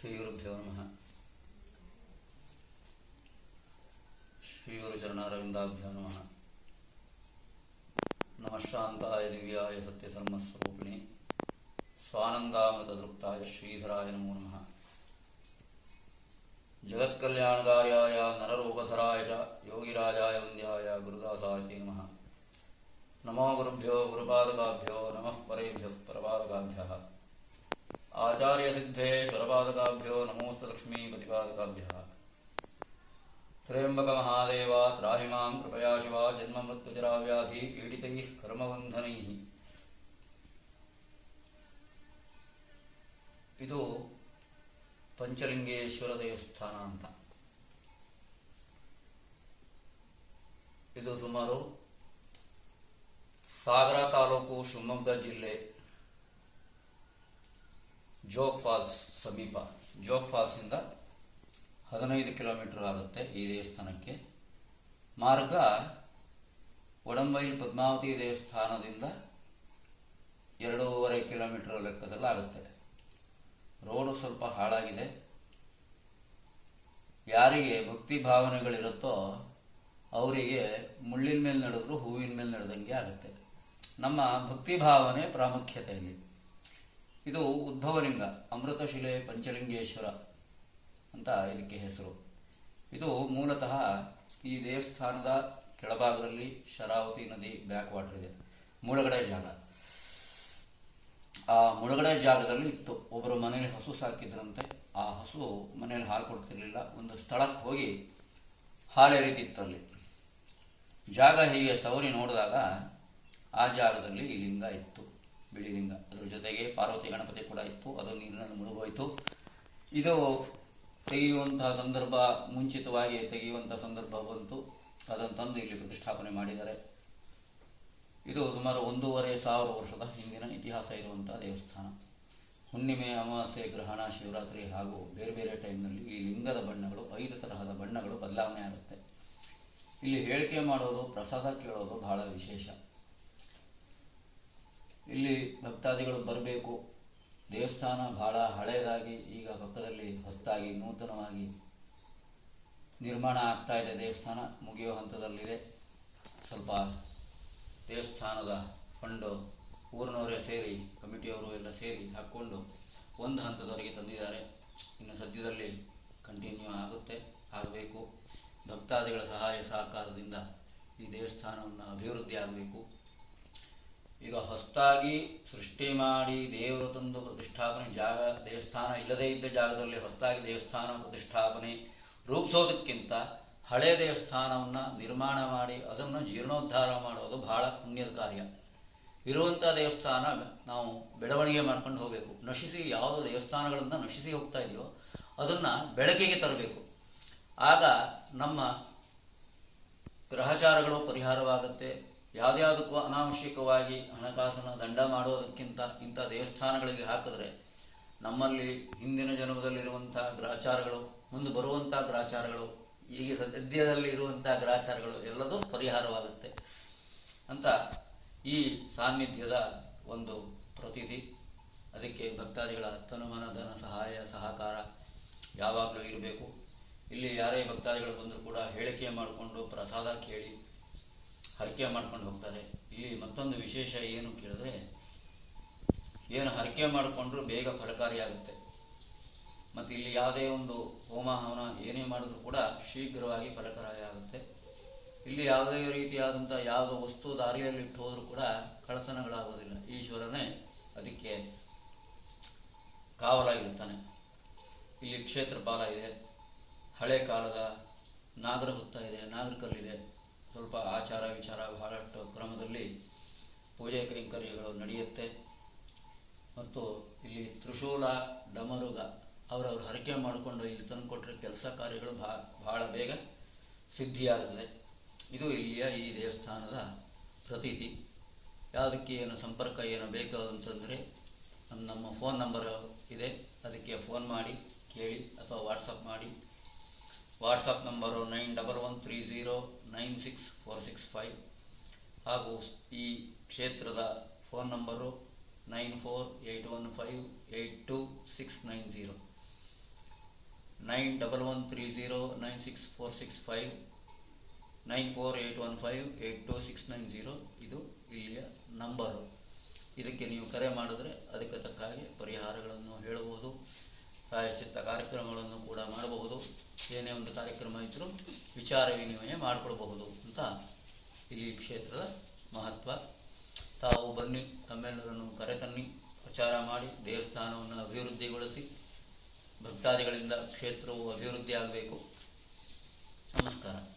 ಶ್ರೀಗುರುಭ್ಯೋ ನಮಃ. ಶ್ರೀಗುರುಚರಣಾರವಿಂದಾಭ್ಯೋ ನಮಃ. ನಮಃಶಾಂತಾಯ ದಿವ್ಯಾಯ ಸತ್ಯಧರ್ಮಸ್ವರೂಪಿಣಿ. ಸ್ವಾನಂದಾಮೃತದೃಪ್ತಾಯ ಶ್ರೀಧರಾಯ ನಮೋ ನಮಃ. ಜಗತ್ಕಲ್ಯಾಣಕಾರ್ಯಾಯ ನರರೂಪಧರಾಯ ಚ, ಯೋಗಿರಾಜಾಯ ವಂದ್ಯಾಯ ಗುರುದಾಸಾಯ ನಮಃ. ನಮೋ ಗುರುಭ್ಯೋ, ಗುರುಪಾದಕಾಭ್ಯೋ, ನಮಃ ಪರೇಭ್ಯಃ ಪರಪಾದಕಾಭ್ಯಃ आचार्यसिद्धेश्वरपादकाभ्यो नमोस्तलक्ष्मीपतिपादकाभ्यः त्र्यम्बकमहादेव त्राहि मां कृपया शिवा जन्ममृत्युजराव्याधि पीडितैः कर्मबन्धनैः ಇದು ಪಂಚಲಿಂಗೇಶ್ವರ ದೇವಸ್ಥಾನ ಅಂತ ಇದು ಸುಮಾರು ಸಾಗರ ತಾಲೂಕು ಶಿವಮೊಗ್ಗ ಜಿಲ್ಲೆ ಜೋಗ್ ಫಾಲ್ಸ್ ಸಮೀಪ. ಜೋಗ್ ಫಾಲ್ಸಿಂದ ಹದಿನೈದು ಕಿಲೋಮೀಟರ್ ಆಗುತ್ತೆ ಈ ದೇವಸ್ಥಾನಕ್ಕೆ. ಮಾರ್ಗ ಒಡಂಬೈಲ್ ಪದ್ಮಾವತಿ ದೇವಸ್ಥಾನದಿಂದ ಎರಡೂವರೆ ಕಿಲೋಮೀಟರ್ ಲೆಕ್ಕದಲ್ಲಿ ಆಗುತ್ತೆ. ರೋಡು ಸ್ವಲ್ಪ ಹಾಳಾಗಿದೆ. ಯಾರಿಗೆ ಭಕ್ತಿ ಭಾವನೆಗಳಿರುತ್ತೋ ಅವರಿಗೆ ಮುಳ್ಳಿನ ಮೇಲೆ ನಡೆದ್ರೂ ಹೂವಿನ ಮೇಲೆ ನಡೆದಂಗೆ ಆಗುತ್ತೆ. ನಮ್ಮ ಭಕ್ತಿ ಭಾವನೆ ಪ್ರಾಮುಖ್ಯತೆ ಇಲ್ಲಿ. ಇದು ಉದ್ಭವಲಿಂಗ ಅಮೃತಶಿಲೆ ಪಂಚಲಿಂಗೇಶ್ವರ ಅಂತ ಇದಕ್ಕೆ ಹೆಸರು. ಇದು ಮೂಲತಃ ಈ ದೇವಸ್ಥಾನದ ಕೆಳಭಾಗದಲ್ಲಿ ಶರಾವತಿ ನದಿ ಬ್ಯಾಕ್ ವಾಟರ್ ಇದೆ. ಮುಳುಗಡೆ ಜಾಗ. ಆ ಮುಳುಗಡೆ ಜಾಗದಲ್ಲಿ ಇತ್ತು. ಒಬ್ಬರು ಮನೇಲಿ ಹಸು ಸಾಕಿದ್ರಂತೆ. ಆ ಹಸು ಮನೇಲಿ ಹಾಲು ಕೊಡ್ತಿರ್ಲಿಲ್ಲ. ಒಂದು ಸ್ಥಳಕ್ಕೆ ಹೋಗಿ ಹಾಲು ರೀತಿ ಇತ್ತಲ್ಲಿ. ಜಾಗ ಹೀಗೆ ಸವರಿ ನೋಡಿದಾಗ ಆ ಜಾಗದಲ್ಲಿ ಈ ಲಿಂಗ ಇತ್ತು. ಬಿಳಿ ಪಾರ್ವತಿ ಗಣಪತಿ ಕೂಡ ಇತ್ತು. ಅದು ನೀರಿನಲ್ಲಿ ಮುಳುಗೋಯಿತು. ಇದು ತೆಗೆಯುವಂತಹ ಸಂದರ್ಭ ಮುಂಚಿತವಾಗಿ ತೆಗೆಯುವಂತಹ ಸಂದರ್ಭ ಬಂತು. ಅದನ್ನು ತಂದು ಇಲ್ಲಿ ಪ್ರತಿಷ್ಠಾಪನೆ ಮಾಡಿದ್ದಾರೆ. ಇದು ಸುಮಾರು ಒಂದೂವರೆ ಸಾವಿರ ವರ್ಷದ ಹಿಂದಿನ ಇತಿಹಾಸ ಇರುವಂತಹ ದೇವಸ್ಥಾನ. ಹುಣ್ಣಿಮೆ, ಅಮಾವಾಸ್ಯೆ, ಗ್ರಹಣ, ಶಿವರಾತ್ರಿ ಹಾಗೂ ಬೇರೆ ಬೇರೆ ಟೈಮ್ನಲ್ಲಿ ಈ ಲಿಂಗದ ಬಣ್ಣಗಳು, ಐದು ತರಹದ ಬಣ್ಣಗಳು ಬದಲಾವಣೆ ಆಗುತ್ತೆ. ಇಲ್ಲಿ ಹೇಳಿಕೆ ಮಾಡೋದು, ಪ್ರಸಾದ ಕೇಳೋದು ಬಹಳ ವಿಶೇಷ. ಇಲ್ಲಿ ಭಕ್ತಾದಿಗಳು ಬರಬೇಕು. ದೇವಸ್ಥಾನ ಬಹಳ ಹಳೆಯದಾಗಿ ಈಗ ಪಕ್ಕದಲ್ಲಿ ಹೊಸದಾಗಿ ನೂತನವಾಗಿ ನಿರ್ಮಾಣ ಆಗ್ತಾ ಇದೆ. ದೇವಸ್ಥಾನ ಮುಗಿಯೋ ಹಂತದಲ್ಲಿದೆ. ಸ್ವಲ್ಪ ದೇವಸ್ಥಾನದ ಫಂಡು ಊರಿನವರೇ ಸೇರಿ, ಕಮಿಟಿಯವರು ಎಲ್ಲ ಸೇರಿ ಹಾಕ್ಕೊಂಡು ಒಂದು ಹಂತದವರೆಗೆ ತಂದಿದ್ದಾರೆ. ಇನ್ನು ಸದ್ಯದಲ್ಲಿ ಕಂಟಿನ್ಯೂ ಆಗುತ್ತೆ, ಆಗಬೇಕು. ಭಕ್ತಾದಿಗಳ ಸಹಾಯ ಸಹಕಾರದಿಂದ ಈ ದೇವಸ್ಥಾನವನ್ನು ಅಭಿವೃದ್ಧಿ ಆಗಬೇಕು. ಈಗ ಹೊಸ್ತಾಗಿ ಸೃಷ್ಟಿ ಮಾಡಿ ದೇವರು ತಂದು ಪ್ರತಿಷ್ಠಾಪನೆ ಜಾಗ, ದೇವಸ್ಥಾನ ಇಲ್ಲದೇ ಇದ್ದ ಜಾಗದಲ್ಲಿ ಹೊಸ್ತಾಗಿ ದೇವಸ್ಥಾನ ಪ್ರತಿಷ್ಠಾಪನೆ ರೂಪಿಸೋದಕ್ಕಿಂತ ಹಳೆಯ ದೇವಸ್ಥಾನವನ್ನು ನಿರ್ಮಾಣ ಮಾಡಿ ಅದನ್ನು ಜೀರ್ಣೋದ್ಧಾರ ಮಾಡೋದು ಬಹಳ ಪುಣ್ಯದ ಕಾರ್ಯ. ಇರುವಂಥ ದೇವಸ್ಥಾನ ನಾವು ಬೆಳವಣಿಗೆ ಮಾಡ್ಕೊಂಡು ಹೋಗಬೇಕು. ನಶಿಸಿ ಯಾವುದು ದೇವಸ್ಥಾನಗಳನ್ನು ನಶಿಸಿ ಹೋಗ್ತಾ ಇದೆಯೋ ಅದನ್ನು ಬೆಳಕಿಗೆ ತರಬೇಕು. ಆಗ ನಮ್ಮ ಗ್ರಹಚಾರಗಳು ಪರಿಹಾರವಾಗುತ್ತೆ. ಯಾವುದ್ಯಾವುದಕ್ಕೂ ಅನಾವಶ್ಯಕವಾಗಿ ಹಣಕಾಸಿನ ದಂಡ ಮಾಡೋದಕ್ಕಿಂತ ಇಂಥ ದೇವಸ್ಥಾನಗಳಿಗೆ ಹಾಕಿದ್ರೆ ನಮ್ಮಲ್ಲಿ ಹಿಂದಿನ ಜನ್ಮದಲ್ಲಿರುವಂಥ ಗ್ರಾಚಾರಗಳು, ಮುಂದೆ ಬರುವಂಥ ಗ್ರಾಚಾರಗಳು, ಈಗ ಸದ್ಯದಲ್ಲಿ ಇರುವಂಥ ಗ್ರಾಚಾರಗಳು ಎಲ್ಲದೂ ಪರಿಹಾರವಾಗುತ್ತೆ ಅಂತ ಈ ಸಾನ್ನಿಧ್ಯದ ಒಂದು ಪ್ರತೀತಿ. ಅದಕ್ಕೆ ಭಕ್ತಾದಿಗಳ ತನುಮನ ಧನ ಸಹಾಯ, ಸಹಕಾರ ಯಾವಾಗಲೂ ಇರಬೇಕು. ಇಲ್ಲಿ ಯಾರೇ ಭಕ್ತಾದಿಗಳು ಬಂದರೂ ಕೂಡ ಹೇಳಿಕೆ ಮಾಡಿಕೊಂಡು ಪ್ರಸಾದ ಕೇಳಿ ಹರಕೆ ಮಾಡ್ಕೊಂಡು ಹೋಗ್ತಾರೆ. ಇಲ್ಲಿ ಮತ್ತೊಂದು ವಿಶೇಷ ಏನು ಕೇಳಿದ್ರೆ, ಏನು ಹರಕೆ ಮಾಡಿಕೊಂಡ್ರೂ ಬೇಗ ಫಲಕಾರಿಯಾಗುತ್ತೆ ಮತ್ತು ಇಲ್ಲಿ ಯಾವುದೇ ಒಂದು ಹೋಮ ಹವನ ಏನೇ ಮಾಡಿದ್ರು ಕೂಡ ಶೀಘ್ರವಾಗಿ ಫಲಕಾರಿ ಆಗುತ್ತೆ. ಇಲ್ಲಿ ಯಾವುದೇ ರೀತಿಯಾದಂಥ ಯಾವುದೋ ವಸ್ತು ದಾರಿಯಲ್ಲಿ ಇಟ್ಟು ಹೋದರೂ ಕೂಡ ಕಳತನಗಳಾಗೋದಿಲ್ಲ ಈಶ್ವರನೇ ಅದಕ್ಕೆ ಕಾವಲಾಗಿರ್ತಾನೆ. ಇಲ್ಲಿ ಕ್ಷೇತ್ರಪಾಲ ಇದೆ, ಹಳೆ ಕಾಲದ ನಾಗರ ಹುತ್ತ ಇದೆ, ನಾಗರಕಲ್ಲಿದೆ. ಸ್ವಲ್ಪ ಆಚಾರ ವಿಚಾರ ಬಹಳಷ್ಟು ಕ್ರಮದಲ್ಲಿ ಪೂಜೆ ಕೈಂಕರ್ಯಗಳು ನಡೆಯುತ್ತೆ. ಮತ್ತು ಇಲ್ಲಿ ತ್ರಿಶೂಲ ಡಮರುಗ ಅವರವ್ರು ಹರಕೆ ಮಾಡಿಕೊಂಡು ಇಲ್ಲಿ ತಂದುಕೊಟ್ರೆ ಕೆಲಸ ಕಾರ್ಯಗಳು ಬಹಳ ಬೇಗ ಸಿದ್ಧಿಯಾಗುತ್ತದೆ ಇದು ಇಲ್ಲಿಯ ಈ ದೇವಸ್ಥಾನದ ಪ್ರತೀತಿ. ಯಾವುದಕ್ಕೆ ಏನು ಸಂಪರ್ಕ ಏನು ಬೇಕು ಅಂತಂದರೆ ನಮ್ಮ ಫೋನ್ ನಂಬರ್ ಇದೆ. ಅದಕ್ಕೆ ಫೋನ್ ಮಾಡಿ, ಕೇಳಿ ಅಥವಾ ವಾಟ್ಸಪ್ ಮಾಡಿ. WhatsApp number nine double one three zero nine six four six five ಹಾಗೂ ಈ ಕ್ಷೇತ್ರದ phone number nine four eight one five eight two six nine zero nine double one three zero nine six four six five nine four eight one five eight two six nine zero ಇದು ಇಲ್ಲಿಯ number. ಇದಕ್ಕೆ ನೀವು ಕರೆ ಮಾಡಿದ್ರೆ ಅದಕ್ಕೆ ತಕ್ಕ ಹಾಗೆ ಪರಿಹಾರಗಳನ್ನು ಹೇಳಬಹುದು ಪ್ರಾಯಶ್ಚಿತ್ತ ಕಾರ್ಯಕ್ರಮಗಳನ್ನು ಕೂಡ ಮಾಡಬಹುದು. ಏನೇ ಒಂದು ಕಾರ್ಯಕ್ರಮ ಇದ್ದರೂ ವಿಚಾರ ವಿನಿಮಯ ಮಾಡಿಕೊಳ್ಬಹುದು ಅಂತ ಇಲ್ಲಿ ಕ್ಷೇತ್ರದ ಮಹತ್ವ. ತಾವು ಬನ್ನಿ, ತಮ್ಮೆಲ್ಲರನ್ನು ಕರೆತನ್ನಿ, ಪ್ರಚಾರ ಮಾಡಿ, ದೇವಸ್ಥಾನವನ್ನು ಅಭಿವೃದ್ಧಿಗೊಳಿಸಿ, ಭಕ್ತಾದಿಗಳಿಂದ ಕ್ಷೇತ್ರವು ಅಭಿವೃದ್ಧಿಯಾಗಬೇಕು. ನಮಸ್ಕಾರ.